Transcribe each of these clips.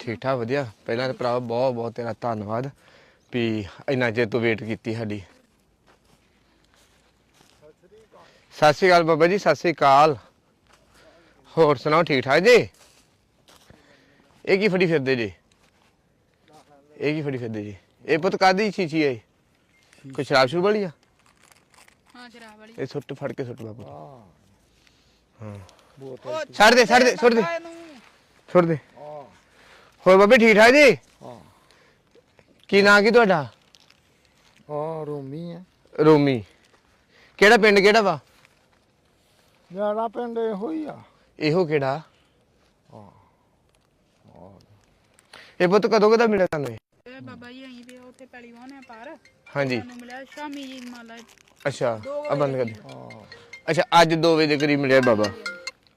ਠੀਕ ਠਾਕ ਵਧੀਆ। ਪਹਿਲਾਂ ਤਾਂ ਭਰਾ ਬਹੁਤ ਬਹੁਤ ਤੇਰਾ ਧੰਨਵਾਦ ਵੀ ਇੰਨਾ ਚਿਰ ਤੂੰ ਵੇਟ ਕੀਤੀ ਸਾਡੀ। ਸਤਿ ਸ਼੍ਰੀ ਅਕਾਲ ਬਾਬਾ ਜੀ ਸਤਿ ਸ਼੍ਰੀ ਅਕਾਲ। ਹੋਰ ਸੁਣਾਓ ਠੀਕ ਠਾਕ ਜੀ? ਇਹ ਕੀ ਫੜੀ ਫਿਰਦੇ ਜੀ? ਇਹ ਕੀ ਫੜੀ ਫਿਰਦੇ ਜੀ? ਇਹ ਪੁੱਤ ਕਾਦੀ ਚੀਚੀ ਹੈ ਕੋਈ ਸ਼ਰਾਬ ਸ਼ੁਰੂ ਵਾਲੀ ਆ? ਹਾਂ ਸ਼ਰਾਬ ਵਾਲੀ। ਇਹ ਸੁੱਟ ਫੜ ਕੇ ਸੁੱਟ ਬਾਬਾ। ਹਾਂ। ਛੱਡ ਦੇ ਛੱਡ ਦੇ ਸੁੱਟ ਦੇ। ਸੁੱਟ ਦੇ। ਹੋਰ ਬਾਬੇ ਠੀਕ ਠਾਕ ਜੀ? ਹਾਂ। ਕੀ ਨਾਂ ਕੀ ਤੁਹਾਡਾ? ਹਾਂ ਰੋਮੀ ਹੈ ਰੋਮੀ। ਕਿਹੜਾ ਪਿੰਡ ਕਿਹੜਾ ਵਾ? ਮੇਰਾ ਪਿੰਡ ਇਹੋ ਹੀ ਆ। ਇਹੋ ਕਿਹੜਾ? ਹਾਂ। ਇਹ ਪੁੱਤ ਕਦੋਂ ਕਦਾ ਮਿਲਿਆ ਤੁਹਾਨੂੰ ਇਹ? ਇਹ ਬਾਬਾ ਜੀ ਅਸੀਂ ਤੇ ਉੱਥੇ ਪਹਿਲੀ ਵਾਰ ਨੇ ਪਾਰ। ਹਾਂਜੀ। ਸਾਨੂੰ ਮਿਲਿਆ ਸ਼ਾਮੀ ਜੀ ਮੰਨ ਲਾ ਅੱਛਾ ਦੋ ਆ ਬੰਦ ਕਰ ਦੇ। ਹਾਂ ਅੱਛਾ ਅੱਜ 2 ਵਜੇ ਦੇ ਕਰੀਬ ਮਿਲਿਆ ਬਾਬਾ।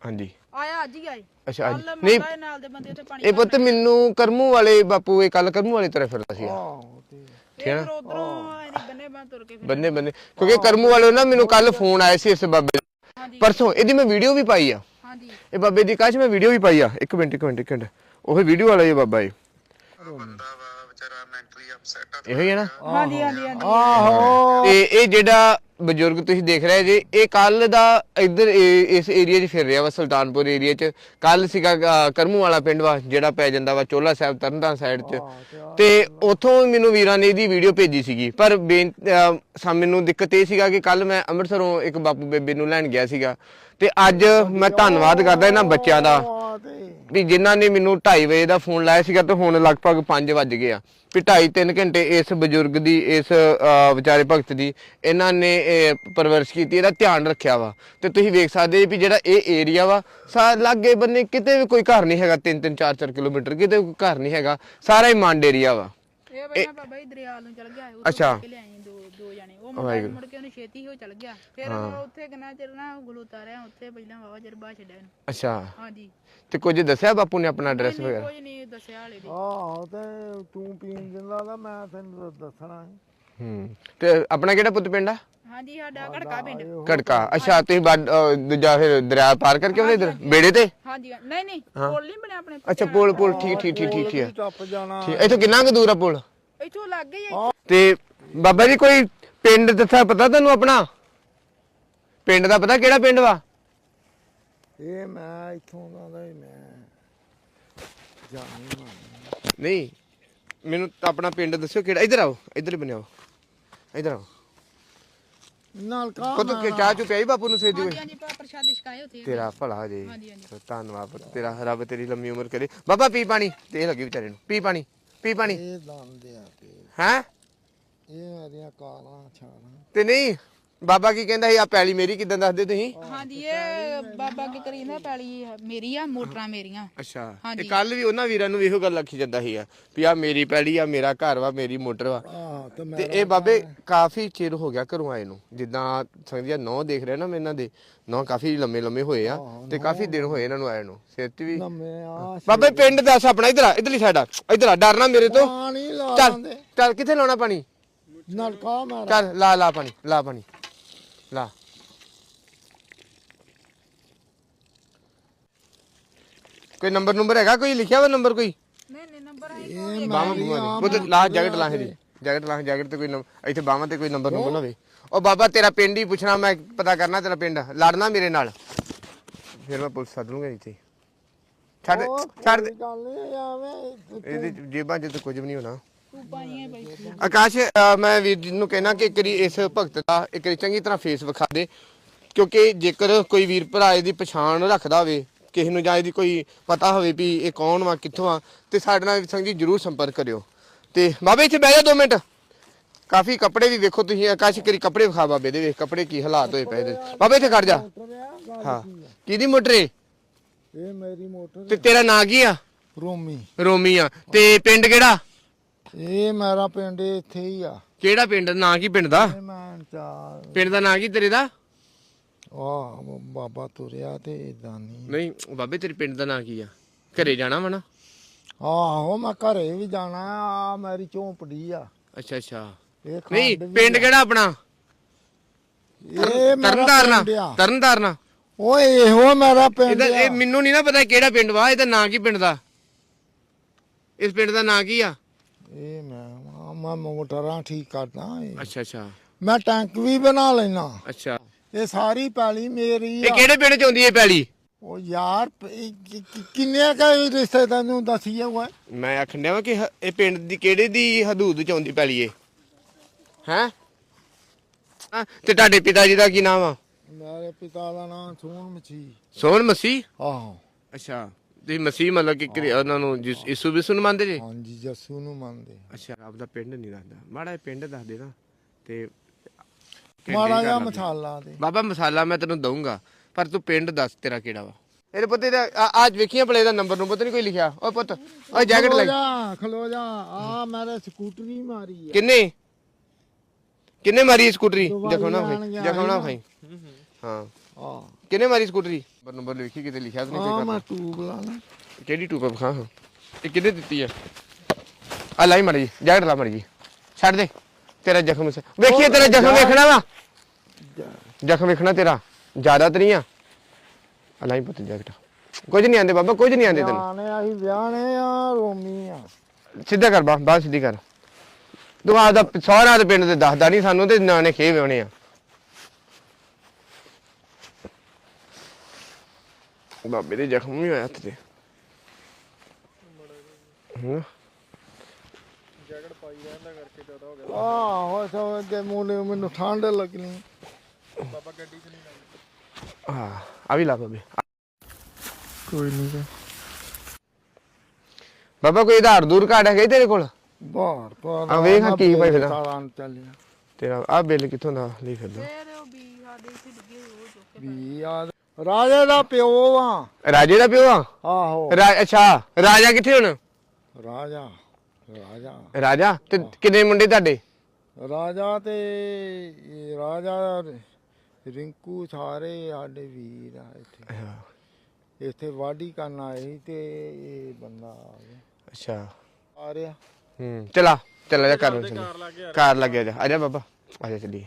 ਹਾਂਜੀ। ਆਇਆ ਅੱਜ ਹੀ ਆਏ ਅੱਛਾ ਅੱਜ। ਕੱਲ ਨਹੀਂ ਨਾਲ ਦੇ ਬੰਦੇ ਉੱਥੇ ਪਾਣੀ ਇਹ ਪੁੱਤ ਮੈਨੂੰ ਕਰਮੂ ਵਾਲੇ ਬਾਪੂ ਇਹ ਕੱਲ ਕਰਮੂ ਵਾਲੇ ਤਰ੍ਹਾਂ ਫਿਰਦਾ ਸੀ। ਹਾਂ ਤੇ ਠੀਕ ਹੈ ਨਾ? ਫਿਰ ਉਧਰੋਂ ਇਹਦੀ ਬੰਨੇ ਬੰਨ ਤੁਰ ਕੇ ਫਿਰ। ਬੰਨੇ ਬੰਨੇ ਕਿਉਂਕਿ ਕਰਮੂ ਵਾਲੇ ਨਾ ਮੈਨੂੰ ਕੱਲ ਫੋਨ ਆਇਆ ਸੀ ਇਸ ਬਾਬੇ ਦਾ। ਹਾਂਜੀ। ਪਰਸੋਂ ਇਹਦੀ ਮੈਂ ਵੀਡੀਓ ਵੀ ਪਾਈ ਆ। ਹਾਂਜੀ। ਇਹ ਬਾਬੇ ਦੀ ਕਾਸ਼ ਮੈਂ ਵੀਡੀਓ ਵੀ ਪਾਈ ਆ। ਇੱਕ ਮਿੰਟ ਇੱਕ ਮਿੰਟ ਇੱਕ ਮਿੰਟ। ਉਹ ਵੀਡੀਓ ਵਾਲਾ ਇਹ ਬਾਬਾ ਇਹ। ਬੰਦਾ ਵਾ ਵਿਚਾਰਾ ਮੈਂਟਲੀ ਅਪਸੈਟ ਆ ਇਹੋ ਹੀ ਹੈ ਨਾ? ਹਾਂਜੀ ਹਾਂਜੀ ਹਾਂਜੀ। ਆਹੋ। ਤੇ ਇਹ ਜਿਹੜਾ ਬਜ਼ੁਰਗ ਤੁਸੀਂ ਦੇਖ ਰਹੇ ਜੇ ਇਹ ਕੱਲ ਦਾ ਇੱਧਰ ਇਸ ਏਰੀਆ 'ਚ ਫਿਰ ਰਿਹਾ ਵਾ ਸੁਲਤਾਨਪੁਰ ਏਰੀਆ 'ਚ। ਕੱਲ ਸੀਗਾ ਕਰਮੂ ਵਾਲਾ ਪਿੰਡ ਵਾ ਜਿਹੜਾ ਪੈ ਜਾਂਦਾ ਵਾ ਚੋਲਾ ਸਾਹਿਬ ਤਰਨਤਾਰਨ ਸਾਈਡ 'ਚ। ਤੇ ਉਥੋਂ ਮੈਨੂੰ ਵੀਰਾਂ ਨੇ ਇਹਦੀ ਵੀਡੀਓ ਭੇਜੀ ਸੀਗੀ। ਪਰ ਮੈਨੂੰ ਦਿੱਕਤ ਇਹ ਸੀਗਾ ਕਿ ਕੱਲ ਮੈਂ ਅੰਮ੍ਰਿਤਸਰੋਂ ਇੱਕ ਬਾਪੂ ਬੇਬੇ ਨੂੰ ਲੈਣ ਗਿਆ ਸੀਗਾ। ਤੇ ਅੱਜ ਮੈਂ ਧੰਨਵਾਦ ਕਰਦਾ ਇਹਨਾਂ ਬੱਚਿਆਂ ਦਾ ਵੀ ਜਿਨ੍ਹਾਂ ਨੇ ਮੈਨੂੰ 2:30 ਵਜੇ ਦਾ ਫੋਨ ਲਾਇਆ ਸੀਗਾ ਤੇ ਹੁਣ ਲਗਭਗ 5 ਵੱਜ ਗਏ ਆ। ਵੀ 2.5 3 ਘੰਟੇ ਇਸ ਬਜ਼ੁਰਗ ਦੀ ਇਸ ਵਿਚਾਰੇ ਭਗਤ ਦੀ ਇਹਨਾਂ ਨੇ ਪਰਵਰਿਸ਼ ਕੀਤੀ ਇਹਦਾ ਧਿਆਨ ਰੱਖਿਆ ਵਾ। ਤੇ ਤੁਸੀਂ ਵੇਖ ਸਕਦੇ ਜੀ ਵੀ ਜਿਹੜਾ ਇਹ ਏਰੀਆ ਵਾ ਸਾ ਲਾਗੇ ਬੰਨੇ ਕਿਤੇ ਵੀ ਕੋਈ ਘਰ ਨਹੀਂ ਹੈਗਾ 3 3 4 4 ਕਿਲੋਮੀਟਰ ਕਿਤੇ ਕੋਈ ਘਰ ਨਹੀਂ ਹੈਗਾ ਸਾਰਾ ਹੀ ਮੰਡ ਏਰੀਆ ਵਾ। ਇਹ ਬੰਦਾ ਬਾਬਾ ਜੀ ਦਰਿਆਲ ਨੂੰ ਚਲ ਗਿਆ ਅੱਛਾ। ਦੋ ਜਣੇ। ਉਹ ਮੁੰਡਾ। ਮੁੜ ਕੇ ਉਹਨੇ ਛੇਤੀ ਹੋ ਚਲ ਗਿਆ। ਫਿਰ ਉਹ ਉੱਥੇ ਕਿੰਨਾ ਚਿਰ ਨਾ ਗਲੋਤਾ ਰਿਹਾ ਉੱਥੇ ਪਹਿਲਾਂ ਵਾਵਾ ਚਿਰ ਬਾਅਦ ਛੱਡਿਆ ਇਹਨੂੰ। ਅੱਛਾ। ਹਾਂਜੀ। ਤੇ ਕੁਝ ਦੱਸਿਆ ਬਾਪੂ ਨੇ ਆਪਣਾ ਐਡਰੈਸ ਨਹੀਂ, ਵਗੈਰਾ? ਕੁਝ ਨਹੀਂ ਦੱਸਿਆ ਹਾਲੇ ਦੀ ਆਹੋ ਤੇ ਤੂੰ ਪੀਣ ਦਿੰਦਾ ਤਾਂ ਮੈਂ ਤੈਨੂੰ ਦ- ਦੱਸਣਾ ਸੀ। ਹੂੰ। ਤੇ ਆਪਣਾ ਕਿਹੜਾ ਪੁੱਤ ਪਿੰਡ ਆ? ਹਾਂਜੀ ਸਾਡਾ ਘੜਕਾ ਪਿੰਡ। ਕੜਕਾ ਅੱਛਾ ਤੁਸੀਂ ਅਹ, ਦੂਜਾ ਫਿਰ ਦਰਿਆ ਪਾਰ ਕਰਕੇ ਉਹਨੇ ਇਧਰ ਬੇੜੇ ਤੇ? ਹਾਂਜੀ ਨਹੀਂ ਨਹੀਂ ਪੁਲ ਨਹੀਂ ਬਣਿਆ ਆਪਣੇ ਅੱਛਾ ਪੁਲ ਪੁਲ ਠੀਕ ਠੀਕ ਠੀਕ ਠੀਕ ਠੀਕ ਆ। ਟੱਪ ਜਾਣਾ। ਠੀਕ ਇੱਥੋਂ ਕਿੰਨਾ ਕੁ ਦੂਰ ਆ ਪੁਲ? ਇੱਥੋਂ ਲੱਗ ਗਈ ਹੈ ਤੇ ਬਾਬਾ ਜੀ ਕੋਈ ਪਿੰਡ ਦੱਸਿਆ ਪਤਾ ਤੁਹਾਨੂੰ ਆਪਣਾ? ਪਿੰਡ ਦਾ ਪਤਾ ਕਿਹੜਾ ਪਿੰਡ ਵਾ? ਇਹ ਮੈਂ ਇੱਥੋਂ ਦਾ ਦਾ ਹੀ ਮੈਂ ਜਾਣੀ ਨਹੀਂ ਮੈਨੂੰ ਤਾਂ ਆਪਣਾ ਪਿੰਡ ਦੱਸਿਓ ਕਿਹੜਾ ਇੱਧਰ ਆਓ ਇੱਧਰ ਬਣਿਓ ਇੱਧਰ ਆਓ। ਨਾਲ ਕਾ ਕਦੋਂ ਕਿ ਚਾਹ ਚੁ ਪਿਆਈ ਬਾਪੂ ਨੂੰ ਸੇਦੀ ਹਾਂਜੀ ਹੋਈ ਹਾਂਜੀ ਪਾ ਪ੍ਰਸ਼ਾਦ ਛਕਾਏ ਉੱਥੇ। ਤੇਰਾ ਭਲਾ ਜੀ ਹਾਂਜੀ, ਹਾਂਜੀ। ਧੰਨਵਾਦ ਪੁੱਤ, ਤੇਰਾ ਰੱਬ ਤੇਰੀ ਲੰਮੀ ਉਮਰ ਕਰੇ। ਬਾਬਾ ਪੀ ਪਾਣੀ ਤੇ ਇਹ ਲੱਗੀ ਵਿਚਾਰੇ ਨੂੰ ਪੀ ਪਾਣੀ ਪੀ ਪਾਣੀ। ਇਹ ਦੰਦ ਆ ਤੇ। ਹੈ? ਇਹ ਮੇਰੀਆਂ ਕਾਲਾਂ ਛਾਲਾਂ। ਤੇ ਨਹੀਂ ਬਾਬਾ ਕੀ ਕਹਿੰਦਾ ਸੀ ਆ ਪੈਲੀ ਮੇਰੀ ਕਿਦਾਂ ਦੱਸਦੇ ਤੁਸੀਂ? ਹਾਂਜੀ ਇਹ ਬਾਬਾ ਕੀ ਕਰੀ ਨਾ ਪੈਲੀ ਮੇਰੀ ਆ ਮੋਟਰਾਂ ਮੇਰੀਆਂ। ਅੱਛਾ ਤੇ ਹਾਂਜੀ। ਕੱਲ ਵੀ ਉਹਨਾਂ ਵੀਰਾਂ ਨੂੰ ਵੀ ਇਹੋ ਗੱਲ ਆਖੀ ਜਾਂਦਾ ਸੀ ਆ ਵੀ ਆ ਮੇਰੀ ਪੈਲੀ ਆ ਮੇਰਾ ਘਰ ਵਾ ਮੇਰੀ ਮੋਟਰ ਵਾ। ਆਹ ਤੇ ਤੇ ਮੈਂ ਇਹ ਬਾਬੇ ਕਾਫੀ ਚਿਰ ਹੋ ਗਿਆ ਘਰੋਂ ਆਏ ਨੂੰ। ਜਿੱਦਾਂ ਸੰਗਦੀਆਂ ਨੌ ਦੇਖ ਰਹੇ ਨਾ ਮੈਂ ਇਹਨਾਂ ਦੇ ਨੌ ਕਾਫੀ ਲੰਮੇ ਲੰਮੇ ਹੋਏ ਆ ਤੇ ਕਾਫੀ ਦਿਨ ਹੋਏ ਇਹਨਾਂ ਨੂੰ ਆਏ ਨੂੰ। ਸਿਰ ਤੇ ਵੀ ਆ ਬਾਬੇ ਪਿੰਡ ਦੱਸ ਆਪਣਾ ਇਧਰ ਆ ਇਧਰਲੀ ਸਾਈਡ ਆ ਇਧਰ ਆ ਡਰਨਾ ਮੇਰੇ ਤੋਂ। ਪਾਣੀ ਲਾ ਚੱਲ ਚੱਲ ਕਿੱਥੇ ਲਾਉਣਾ ਪਾਣੀ? ਨਲਕਾ ਮਾਰ ਚੱਲ ਲਾ ਲਾ ਪਾਣੀ ਲਾ ਪਾਣੀ ਲਾ। ਕੋਈ ਨੰਬਰ ਨੰਬਰ ਹੈਗਾ? ਕੋਈ ਲਿਖਿਆ ਵਾ ਨੰਬਰ ਕੋਈ? ਨਹੀਂ ਨਹੀਂ ਨੰਬਰ ਇਹ ਬਾਹਾਂ ਬੂਹਾਂ ਦੇ ਉਹ ਲਾ ਜੈਕਟ ਲਾ ਇਹਦੀ ਜੈਕਟ ਲਾ ਜੈਕਟ ਤੇ ਕੋਈ ਨੰਬਰ ਇੱਥੇ ਬਾਹਾਂ ਤੇ ਕੋਈ ਨੰਬਰ ਨੰਬਰ ਨਾ ਹੋਵੇ। ਉਹ ਬਾਬਾ ਤੇਰਾ ਪਿੰਡ ਹੀ ਪੁੱਛਣਾ ਮੈਂ ਪਤਾ ਕਰਨਾ ਤੇਰਾ ਪਿੰਡ। ਲੜਨਾ ਮੇਰੇ ਨਾਲ। ਫਿਰ ਮੈਂ ਪੁਲਿਸ ਸੱਦ ਲੂੰਗਾ ਇੱਥੇ। ਛੱਡ ਛੱਡ। ਦੇ। ਗੱਲ ਨਹੀਂ ਆਵੇ ਇਹਦੀ ਜੇਬਾਂ 'ਚ ਤਾਂ ਕੁਝ ਵੀ ਨਹੀਂ ਹੋਣਾ। ਆਕਾਸ਼ ਅ, ਮੈਂ ਵੀਰ ਜੀ ਨੂੰ ਕਹਿਣਾ ਕਿ ਇੱਕ ਵਾਰੀ ਇਸ ਭਗਤ ਦਾ ਇੱਕ ਵਾਰੀ ਚੰਗੀ ਤਰ੍ਹਾਂ ਫੇਸ ਵਿਖਾ ਦੇ ਕਿਉਂਕਿ ਜੇਕਰ ਕੋਈ ਵੀਰ ਭਰਾ ਇਹਦੀ ਪਛਾਣ ਰੱਖਦਾ ਹੋਵੇ ਕਿਸੇ ਨੂੰ ਜਾਂ ਇਹਦੀ ਕੋਈ ਪਤਾ ਹੋਵੇ ਵੀ ਇਹ ਕੌਣ ਵਾ ਕਿੱਥੋਂ ਆ ਤੇ ਸਾਡੇ ਨਾਲ ਸੰਗ ਜੀ ਜਰੂਰ ਸੰਪਰਕ ਕਰਿਓ। ਤੇ ਬਾਬੇ ਇੱਥੇ ਬਹਿ ਜਾ 2 ਮਿੰਟ। ਕਾਫੀ ਕੱਪੜੇ ਵੀ ਵੇਖੋ ਤੁਸੀਂ ਆਕਾਸ਼ ਕਰੀ ਕੱਪੜੇ ਵਿਖਾ ਬਾਬੇ ਦੇ ਵੇਖ ਕੱਪੜੇ ਕੀ ਹਾਲਾਤ ਹੋਏ ਪਏ ਇਹਦੇ। ਬਾਬੇ ਇੱਥੇ ਖੜ ਜਾ। ਹਾਂ। ਕਿਹਦੀ ਮੋਟਰ ਏ? ਇਹ ਮੇਰੀ ਮੋਟਰ ਤੇ ਤੇਰਾ ਨਾਂ ਕੀ ਆ? ਰੋਮੀ। ਰੋਮੀ ਆ। ਤੇ ਪਿੰਡ ਕਿਹੜਾ? ਇਹ ਮੇਰਾ ਪਿੰਡ ਇੱਥੇ ਹੀ ਆ। ਕਿਹੜਾ ਪਿੰਡ? ਨਾਂ ਕੀ ਪਿੰਡ ਦਾ? ਇਹ ਮੈਂ ਚਾਰ ਪਿੰਡ ਦਾ ਨਾਂ ਕੀ ਤੇਰੇ ਦਾ? ਆ ਬਾਬਾ ਤੁਰਿਆ ਤੇ ਇਦਾਂ ਨਹੀਂ ਨਹੀਂ ਬਾਬੇ ਤੇਰੇ ਪਿੰਡ ਦਾ ਨਾਂ ਕੀ ਆ? ਘਰੇ ਜਾਣਾ ਵਾ ਨਾ? ਆਹੋ ਮੈਂ ਘਰੇ ਵੀ ਜਾਣਾ ਆ ਮੇਰੀ ਝੋਂਪੜੀ ਆ। ਅੱਛਾ ਅੱਛਾ। ਇਹ ਖੰਡ ਨਹੀਂ ਵੀ ਪਿੰਡ ਕਿਹੜਾ ਆਪਣਾ? ਇਹ ਮੇਰਾ ਆ। ਤਰਨਤਾਰਨਾ ਓਏ ਇਹੋ ਮੇਰਾ ਪਿੰਡ ਇਹਦਾ ਆ। ਇਹ ਮੈਨੂੰ ਨਹੀਂ ਨਾ ਪਤਾ ਕਿਹੜਾ ਪਿੰਡ ਵਾ ਇਹਦਾ ਨਾਂ ਕੀ ਪਿੰਡ ਦਾ? ਇਸ ਪਿੰਡ ਦਾ ਨਾਂ ਕੀ ਆ? ਇਹ ਮੈਂ ਮੈਂ ਮੋਟਰਾਂ ਠੀਕ ਕਰਦਾ ਇਹ। ਅੱਛਾ ਅੱਛਾ। ਮੈਂ ਟੈਂਕ ਵੀ ਬਣਾ ਲੈਣਾ ਅੱਛਾ। ਇਹ ਸਾਰੀ ਪੈਲੀ ਮੇਰੀ ਇਹ ਆ ਕਿਹੜੇ ਪਿੰਡ ਚ ਆਉਂਦੀ ਹੈ ਪੈਲੀ? ਉਹ ਯਾਰ ਪ- ਇਹ ਕਿ- ਕਿ- ਕਿੰਨੇ ਕਾ ਰਿਸ਼ਤੇ ਤੈਨੂੰ ਦੱਸੀਏ ਓਏ ਮੈਂ ਆਖਣ ਡਿਆ ਵਾਂ ਕਿ ਹ- ਇਹ ਪਿੰਡ ਦੀ ਕਿਹੜੇ ਦੀ ਹਦੂਦ ਚ ਆਉਂਦੀ ਪੈਲੀ ਏ ਹੈ? ਤੇ ਤੁਹਾਡੇ ਪਿਤਾ ਜੀ ਦਾ ਕੀ ਨਾਮ ਆ? ਮੇਰੇ ਪਿਤਾ ਦਾ ਨਾਮ ਸੋਹਣ ਮਛੀ ਸੋਹਣ ਮਸੀਹ? ਆਹੋ। ਅੱਛਾ। ਤੇ ਮਸੀਹ ਮਤਲਬ ਕਿ ਕਿ ਉਹਨਾਂ ਨੂੰ ਜਿਸ ਯਿਸੂ ਵਿਸੂ ਨੂੰ ਮੰਨਦੇ ਜੀ? ਹਾਂਜੀ ਜੱਸੂ ਨੂੰ ਮੰਨਦੇ। ਅੱਛਾ ਆਪਦਾ ਪਿੰਡ ਨਹੀਂ ਦੱਸਦਾ। ਮਾੜਾ ਜਿਹਾ ਪਿੰਡ ਦੱਸ ਦੇ ਨਾ ਤੇ ਮਾੜਾ ਜਿਹਾ ਮਸਾਲਾ ਦੇ ਬਾਬਾ ਮਸਾਲਾ ਮੈਂ ਤੈਨੂੰ ਦਊਂਗਾ ਪਰ ਤੂੰ ਪਿੰਡ ਦੱਸ ਤੇਰਾ ਕਿਹੜਾ ਵਾ? ਇਹਦੇ ਪੁੱਤੇ ਦਾ ਅੱਜ ਵੇਖੀਆਂ ਭਲੇ ਦਾ ਨੰਬਰ ਨੂੰ ਪਤਾ ਨਹੀਂ ਕੋਈ ਲਿਖਿਆ? ਓਏ ਪੁੱਤ ਓਏ ਜੈਕਟ ਖਲੋ ਲੈ। ਜਾ ਖਲੋ ਜਾ। ਆ ਮੇਰੇ ਸਕੂਟਰੀ ਮਾਰੀ ਆ। ਕਿੰਨੇ? ਕਿੰਨੇ ਮਾਰੀ ਸਕੂਟਰੀ? ਦਵਾਈ ਦੇਖੋ ਨਾ ਲੈਣ ਭਾਈ ਗਿਆ ਦੇਖੋ ਨਾ। ਸੀ ਭਾਈ। ਹਾਂ। ਆ ਕਿੰਨੇ ਮਾਰੀ ਸਕੂਟਰੀ? ਨੰਬਰ ਨੰਬਰ ਲਿਖੀ ਕਿਤੇ ਲਿਖਿਆ ਤਾਂ ਨਹੀਂ ਕੋਈ ਮੈਂ ਟੂਬ ਲਾਣਾ ਕਿਹੜੀ ਟੂਪ ਵਿਖਾ ਹਾਂ। ਇਹ ਕਿਹਨੇ ਦਿੱਤੀ ਆ? ਆ ਲਾਈ ਮੜੀ ਜੈਕਟ ਲਾ ਮੜੀ ਛੱਡ ਦੇ। ਤੇਰਾ ਜ਼ਖਮ ਵੇਖੀਏ ਤੇਰਾ ਜ਼ਖਮ ਵੇਖਣਾ ਵਾ। ਜ਼ਖਮ ਵੇਖਣਾ ਤੇਰਾ। ਜ਼ਿਆਦਾ ਤਾਂ ਨਹੀਂ ਆ। ਆ ਲਾਈ ਪੁੱਤ ਜੈਕਟ ਕੁਝ ਨਹੀਂ ਆਂਦੇ ਬਾਬਾ ਕੁਝ ਨਹੀਂ ਆਂਦੇ ਤੈਨੂੰ। ਵਿਆਹਣੇ ਅਸੀਂ ਵਿਆਹਣੇ ਆ ਰੋਮੀ ਆ। ਸਿੱਧਾ ਕਰ ਬਾ ਬਾਹ ਸਿੱਧੀ ਕਰ। ਤੂੰ ਆਪਦਾ ਸਹੁਰਾ ਦੇ ਪਿੰਡ ਦੇ ਦੱਸਦਾ ਨਹੀਂ ਸਾਨੂੰ ਤੇ ਨਾਨੇ ਖੇਵ ਆਉਣੇ ਆ। ਬਾਬੇ ਦੇ ਜ਼ਖਮ ਵੀ ਹੋਇਆ ਤੇ ਹੂੰ ਆਹੋ ਸੋ ਦੇ ਮੂਲੇ ਮੈਨੂੰ ਠੰਡ ਲੱਗਣੀ ਆ ਆ ਵੀ ਲਾ ਬਾਬੇ ਕੋਈ ਨਹੀਂ ਬਾਬਾ ਕੋਈ ਆਧਾਰ ਦੂਰ ਕਾਰਡ ਹੈਗਾ ਈ ਤੇਰੇ ਕੋਲ ਬਾਹਰ ਆ ਵੇਖ ਹਾਂ ਕੀ ਭਾਈ ਚੱਲਿਆ ਤੇਰਾ ਆ ਬਿੱਲ ਕਿੱਥੋਂ ਦਾ ਲਈ ਫਿਰਦਾ ਫੇਰ ਉਹ ਵੀ ਸਾਡੇ ਇੱਥੇ ਡਿੱਗੇ ਉਹ ਚੁੱਕ ਕੇ ਵੀ ਆ ਰਾਜੇ ਦਾ ਪਿਓ ਆ। ਰਾਜੇ ਦਾ ਪਿਓ ਆ? ਆਹੋ। ਰਾ- ਅੱਛਾ ਰਾਜਾ ਕਿੱਥੇ ਹੁਣ? ਰਾਜਾ ਰਾਜਾ। ਰਾਜਾ? ਤੇ ਕਿੰਨੇ ਮੁੰਡੇ ਤੁਹਾਡੇ? ਰਾਜਾ ਤੇ ਇਹ ਰਾਜਾ ਰਿੰਕੂ ਸਾਰੇ ਸਾਡੇ ਵੀਰ ਆ ਇੱਥੇ। ਇੱਥੇ ਵਾਢੀ ਕਰਨ ਆਏ ਸੀ ਤੇ ਇਹ ਬੰਦਾ ਆ ਗਿਆ। ਅੱਛਾ। ਆ ਰਿਹਾ। ਹੂੰ ਚਲਾ ਚਲਾ ਜਾ ਕਰ ਕਾਰ ਲੱਗਿਆ ਜਾ। ਆ ਜਾ ਬਾਬਾ ਆ ਜਾ ਚੱਲੀਏ।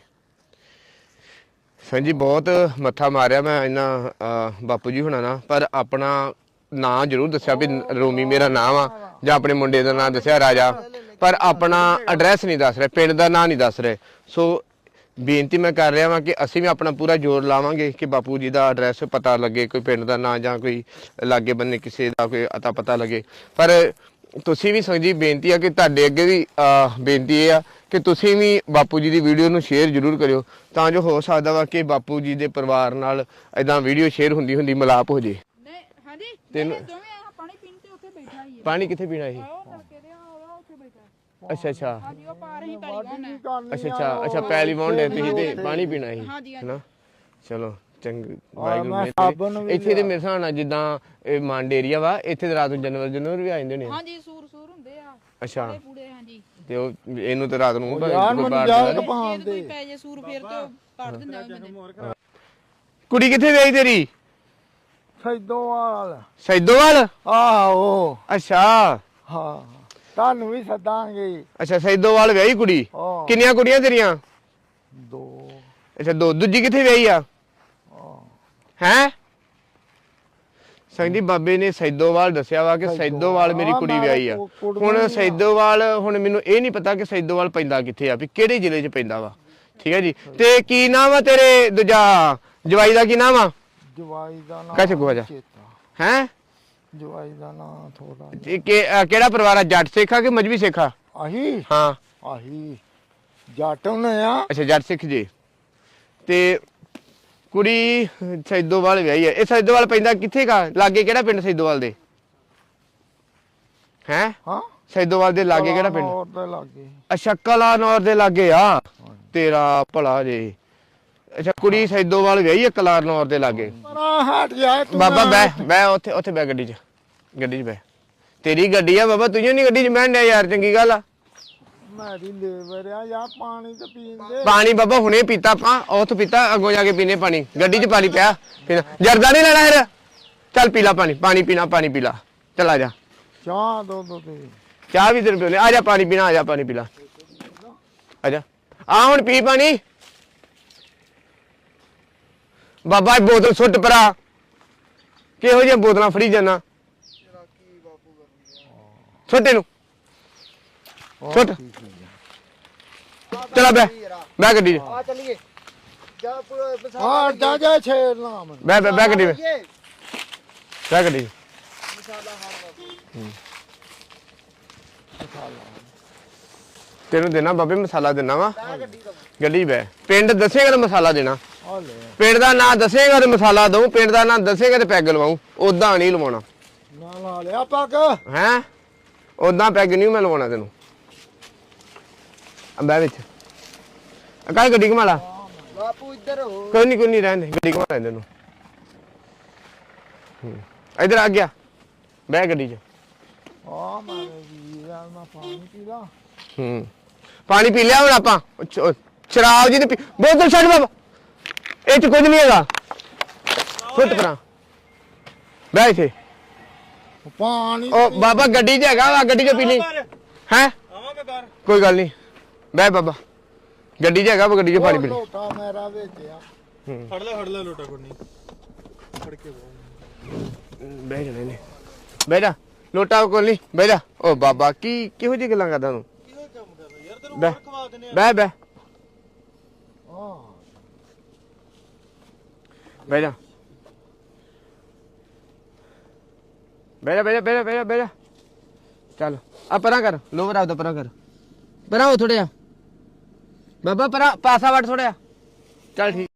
ਸੰਜੀ ਬਹੁਤ ਮੱਥਾ ਮਾਰਿਆ ਮੈਂ ਇਹਨਾਂ ਬਾਪੂ ਜੀ ਹੁਣਾਂ ਨਾਲ। ਪਰ ਆਪਣਾ ਨਾਂ ਜ਼ਰੂਰ ਦੱਸਿਆ ਵੀ ਰੋਮੀ ਮੇਰਾ ਨਾਮ ਆ ਜਾਂ ਆਪਣੇ ਮੁੰਡੇ ਦਾ ਨਾਂ ਦੱਸਿਆ ਰਾਜਾ। ਪਰ ਆਪਣਾ ਐਡਰੈਸ ਨਹੀਂ ਦੱਸ ਰਹੇ, ਪਿੰਡ ਦਾ ਨਾਂ ਨਹੀਂ ਦੱਸ ਰਹੇ। ਸੋ ਬੇਨਤੀ ਮੈਂ ਕਰ ਰਿਹਾ ਵਾਂ ਕਿ ਅਸੀਂ ਵੀ ਆਪਣਾ ਪੂਰਾ ਜ਼ੋਰ ਲਾਵਾਂਗੇ ਕਿ ਬਾਪੂ ਜੀ ਦਾ ਐਡਰੈਸ ਪਤਾ ਲੱਗੇ, ਕੋਈ ਪਿੰਡ ਦਾ ਨਾਂ ਜਾਂ ਕੋਈ ਲਾਗੇ ਬੰਨੇ ਕਿਸੇ ਦਾ ਕੋਈ ਅਤਾ ਪਤਾ ਲੱਗੇ। ਪਰ ਤੁਸੀਂ ਵੀ ਸੰਜੀ ਬੇਨਤੀ ਆ ਕਿ ਤੁਹਾਡੇ ਅੱਗੇ ਵੀ ਬੇਨਤੀ ਇਹ ਆ ਕਿ ਤੁਸੀਂ ਵੀ ਬਾਪੂ ਜੀ ਦੀ ਵੀਡੀਓ ਨੂੰ ਸ਼ੇਅਰ ਜ਼ਰੂਰ ਕਰਿਓ ਤਾਂ ਜੋ ਹੋ ਸਕਦਾ ਵਾ ਕਿ ਬਾਪੂ ਜੀ ਦੇ ਪਰਿਵਾਰ ਨਾਲ ਐਦਾਂ ਵੀਡੀਓ ਸ਼ੇਅਰ ਹੁੰਦੀ ਹੁੰਦੀ ਮਿਲਾਪ ਹੋ ਜੇ। ਨਹੀਂ ਹਾਂਜੀ? ਤੈਨੂੰ- ਦੋਵੇਂ ਆ ਪਾਣੀ ਪੀਣ ਤੇ ਉੱਥੇ ਬੈਠਾ ਹੀ ਹੈ ਪਾਣੀ ਕਿੱਥੇ ਪੀਣਾ ਸੀ ਉਹ ਨਲਕੇ ਦੇ ਆ ਉੱਥੇ ਬੈਠਾ। ਅੱਛਾ ਅੱਛਾ। ਹਾਂਜੀ ਉਹ ਪੈਲੀ ਅੱਛਾ ਅੱਛਾ ਅੱਛਾ ਪੈਲੀ ਵਾਉਂਦੇ ਤੁਸੀਂ ਤੇ ਪਾਣੀ ਪੀਣਾ ਸੀ ਹਾਂਜੀ ਹੈਨਾ? ਚਲੋ ਚੰਗ ਵਾਹਿਗੁਰੂ ਇੱਥੇ ਦੇ ਮੇਰੇ ਹਿਸਾਬ ਨਾਲ ਜਿੱਦਾਂ ਇਹ ਮੰਡ ਏਰੀਆ ਵਾ ਇੱਥੇ ਤੇ ਰਾਤ ਨੂੰ ਜਾਨਵਰ ਜਾਨਵਰ ਵੀ ਆ ਜਾਂਦੇ ਨੇ। ਹਾਂਜੀ ਸੂਰ ਸੂਰ ਹੁੰਦੇ ਆ। ਅੱਛਾ। ਪੂੜੇ ਹਾਂਜੀ। ਤੇ ਉਹ ਇਹਨੂੰ ਤੇ ਰਾਤ ਨੂੰ ਭਾਵੇਂ ਯਾਰ ਮੈਨੂੰ ਜਾਵੇ। ਜੇ ਕੋਈ ਪੈ ਜੇ ਸੂਰ ਫੇਰ ਤੇ ਉਹ ਕੱਢ ਦਿੰਦੇ ਆ ਬੰਦੇ। ਕੁੜੀ ਕਿੱਥੇ ਵਿਆਹੀ ਤੇਰੀ? ਸੈਦੋਵਾਲ। ਸੈਦੋਵਾਲ? ਆਹੋ। ਅੱਛਾ। ਹਾਂ। ਤੁਹਾਨੂੰ ਵੀ ਸੱਦਾਂਗੇ। ਅੱਛਾ ਸੈਦੋਵਾਲ ਵਿਆਹੀ ਕੁੜੀ? ਹਾਂ। ਕਿੰਨੀਆਂ ਕੁੜੀਆਂ ਤੇਰੀਆਂ? ਦੋ। ਅੱਛਾ ਦੋ। ਦੂਜੀ ਕਿੱਥੇ ਵਿਆਹੀ ਆ? ਹੈ? ਸੰਗਦੀ ਬਾਬੇ ਨੇ ਸੈਦੋਵਾਲ ਦੱਸਿਆ ਵਾ ਕਿ ਸੈਦੋਵਾਲ। ਮੇਰੀ ਕੁੜੀ ਵਿਆਹੀ ਆ। ਕੁ- ਹੁਣ। ਸੈਦੋਵਾਲ ਹੁਣ ਮੈਨੂੰ ਇਹ ਨਹੀਂ ਪਤਾ ਕਿ ਸੈਦੋਵਾਲ ਪੈਂਦਾ ਕਿੱਥੇ ਆ ਵੀ ਕਿਹੜੇ ਜ਼ਿਲ੍ਹੇ 'ਚ ਪੈਂਦਾ ਵਾ। ਠੀਕ ਹੈ ਜੀ? ਤੇ ਕੀ ਨਾਮ ਆ ਤੇਰੇ ਦੂਜਾ? ਜਵਾਈ ਦਾ ਕੀ ਨਾਮ ਆ? ਜਵਾਈ ਦਾ ਨਾਮ ਕੱਚ ਗਵਾ ਜਾ। ਚੇਤਾ। ਹੈ? ਜਵਾਈ ਦਾ ਨਾਮ ਥੋੜਾ ਕਿਹੜਾ ਪਰਿਵਾਰ ਆ? ਜੱਟ ਸਿੱਖ ਕਿ ਮਜਬੀ ਸਿੱਖ ਆਹੀ? ਹਾਂ। ਆਹੀ। ਜੱਟ ਨੇ ਆ। ਅੱਛਾ ਜੱਟ ਸਿੱਖ ਜੀ। ਤੇ ਕੁੜੀ ਸੈਦੋਵਾਲ ਵਿਆਹੀ ਹੈ ਇਹ ਸੈਦੋਵਾਲ ਪੈਂਦਾ ਕਿੱਥੇ ਕਾ ਲਾਗੇ ਕਿਹੜਾ ਪਿੰਡ ਸੈਦੋਵਾਲ ਦੇ? ਹੈ? ਹਾਂ। ਸੈਦੋਵਾਲ ਦੇ ਲਾਗੇ ਕਿਹੜਾ ਪਿੰਡ? ਹੋਰ ਤੇ ਲਾਗੇ। ਅੱਛਾ ਕਲਾਨੌਰ ਦੇ ਲਾਗੇ ਆ। ਤੇਰਾ ਭਲਾ ਜੇ। ਅੱਛਾ ਕੁੜੀ ਸੈਦੋਵਾਲ ਵਿਆਹੀ ਹੈ ਕਲਾਨੌਰ ਦੇ ਲਾਗੇ। ਪਰਾਂ ਹਟ ਜਾ ਤੂੰ ਬਾਬਾ ਨਾ। ਬੈ ਬੈ ਉੱਥੇ ਉੱਥੇ ਬੈ ਗੱਡੀ 'ਚ। ਗੱਡੀ 'ਚ ਬੈ ਤੇਰੀ ਗੱਡੀ ਆ ਬਾਬਾ ਤੂੰ ਨਹੀਂ ਗੱਡੀ 'ਚ ਬਹਿਣ ਡਿਆ ਯਾਰ ਚੰਗੀ ਗੱਲ ਆ। ਮੇਰੀ ਆ ਪਾਣੀ ਤੇ ਬਾਬਾ ਹੁਣੇ ਪੀਤਾ ਆਪਾਂ ਉੱਥ ਪੀਤਾ ਅੱਗੋਂ ਜਾ ਕੇ ਪੀਨੇ ਪਾਣੀ। ਗੱਡੀ 'ਚ ਪਾਣੀ ਪਿਆ ਪੀਣਾ। ਜਰਦਾ ਨਹੀਂ ਲੈਣਾ ਫਿਰ? ਚੱਲ ਪੀ ਲਾ ਪਾਣੀ ਪਾਣੀ ਪੀਣਾ ਪਾਣੀ ਪੀ ਲਾ। ਚੱਲ ਆ ਜਾ। ਚਾਹ ਦੋ ਦੋ ਤੇ ਚਾਹ ਵੀ ਤੇਰੇ ਪਿਓ ਨੇ। ਆ ਜਾ ਪਾਣੀ ਪੀਣਾ ਆ ਜਾ ਪਾਣੀ ਪੀ ਲਾ। ਆ ਜਾ। ਆ ਹੁਣ ਪੀ ਪਾਣੀ। ਬਾਬਾ ਇਹ ਬੋਤਲ ਸੁੱਟ ਪਰਾ। ਕਿਹੋ ਜਿਹੀਆਂ ਬੋਤਲਾਂ ਫੜੀ ਜਾਣਾ ਛੋਟੇ ਨੂੰ ਛੋਟ। ਚਲਾ ਬੈ ਬੈ ਗੱਡੀ 'ਚ। ਆ ਚੱਲੀਏ। ਜਾ ਹਾਂ ਜਾ ਜਾ ਛੇੜ ਨਾ ਮੈਨੂੰ। ਬੈ ਬੈ ਬੈ ਗੱਡੀ 'ਚ। ਇਹ ਬੈ ਗੱਡੀ 'ਚ। ਤੈਨੂੰ ਦੇਣਾ ਬਾਬੇ ਮਸਾਲਾ ਦੇਣਾ ਵਾ। ਗੱਡੀ 'ਚ ਬੈ ਪਿੰਡ ਦੱਸੇਗਾ ਤੇ ਮਸਾਲਾ ਦੇਣਾ। ਆ ਲੈ। ਪਿੰਡ ਦਾ ਨਾਂ ਦੱਸੇਗਾ ਤੇ ਮਸਾਲਾ ਦਊ। ਪਿੰਡ ਦਾ ਨਾਂ ਦੱਸੇਗਾ ਤੇ ਪੈਗ ਲਵਾਉ ਉਦਾਂ ਨਹੀਂ ਲਵਾਉਣਾ। ਨਾ ਲਾ ਲਿਆ ਪੱਗ। ਹੈ? ਉਦਾਂ ਪੈਗ ਨਹੀਂ ਮੈਂ ਲਵਾਉਣਾ ਤੈਨੂੰ। ਅੰਬਾ ਵਿੱਚ। ਅਕਾਲ ਗੱਡੀ ਘੁਮਾ ਬਾਪੂ ਇੱਧਰ ਹੋ। ਕੋਈ ਨਹੀਂ ਕੋਈ ਨਹੀਂ ਰਹਿੰਦੇ ਗੱਡੀ ਘੁਮਾ ਲੈਂਦੇ ਨੂੰ। ਹੂੰ। ਇੱਧਰ ਆ ਗਿਆ ਬਹਿ ਗੱਡੀ 'ਚ। ਆ ਮਾਰੇ ਵੀਰ ਮੈਂ ਪਾਣੀ ਪੀ ਲਾ। ਹੂੰ ਪਾਣੀ ਪੀ ਲਿਆ ਹੁਣ ਆਪਾਂ। ਉਹ ਚ- ਉਹ ਸ਼ਰਾਬ ਜੀ ਦੀ ਪੀ- ਬੋਤਲ ਛੱਡ ਬਾਬਾ। ਇਹ ਚ ਕੁਝ ਨਹੀਂ ਹੈਗਾ। ਫੁੱਟ ਪਰਾਂ। ਬਹਿ ਇੱਥੇ। ਪਾਣੀ ਉਹ ਬਾਬਾ ਗੱਡੀ 'ਚ ਹੈਗਾ ਵਾ ਗੱਡੀ 'ਚ ਪੀ ਲਈ। ਹੈ? ਕੋਈ ਗੱਲ ਨਹੀਂ ਬਹਿ ਬਾਬਾ। ਗੱਡੀ 'ਚ ਹੈਗਾ ਵਾ ਗੱਡੀ 'ਚ ਪਾਣੀ ਪੀ ਲੋਟਾ ਮੇਰਾ ਵਿੱਚ ਆ। ਫੜ ਲੈ ਫੜ ਲੈ ਲੋਟਾ ਕੋਈ ਨਹੀਂ ਫੜ ਕੇ ਬਹਿ ਜਾ ਨੇ ਬਹਿ ਜਾ। ਲੋਟਾ ਕੋਲ ਨਹੀਂ ਬਹਿ ਜਾ। ਓ ਬਾਬਾ ਕੀ ਕਿਹੋ ਜਿਹੀ ਗੱਲਾਂ ਕਰਦਾ ਤੂੰ? ਕਿਹੋ ਕੰਮ ਕਰਦਾ ਯਾਰ ਤੈਨੂੰ ਬਹਿ। ਹੋਰ ਖਵਾ ਦਿੰਨੇ ਆ ਬਹਿ ਬਹਿ। ਆ ਬਹਿ ਜਾ। ਬਹਿ ਜਾ ਬਹਿ ਜਾ ਬਹਿ ਜਾ ਬਹਿ ਜਾ ਬਹਿ ਜਾ। ਚੱਲ। ਆ ਪਰਾਂ ਕਰ। ਲੋਵਰ ਆਪਦਾ ਪਰਾਂ ਕਰ। ਪਰਾਂ ਹੋ ਥੋੜਿਆ ਬਾਬਾ ਪਰਾਂ ਪਾਸਾ ਵੜ ਥੋੜਿਆ ਚੱਲ ਠੀਕ।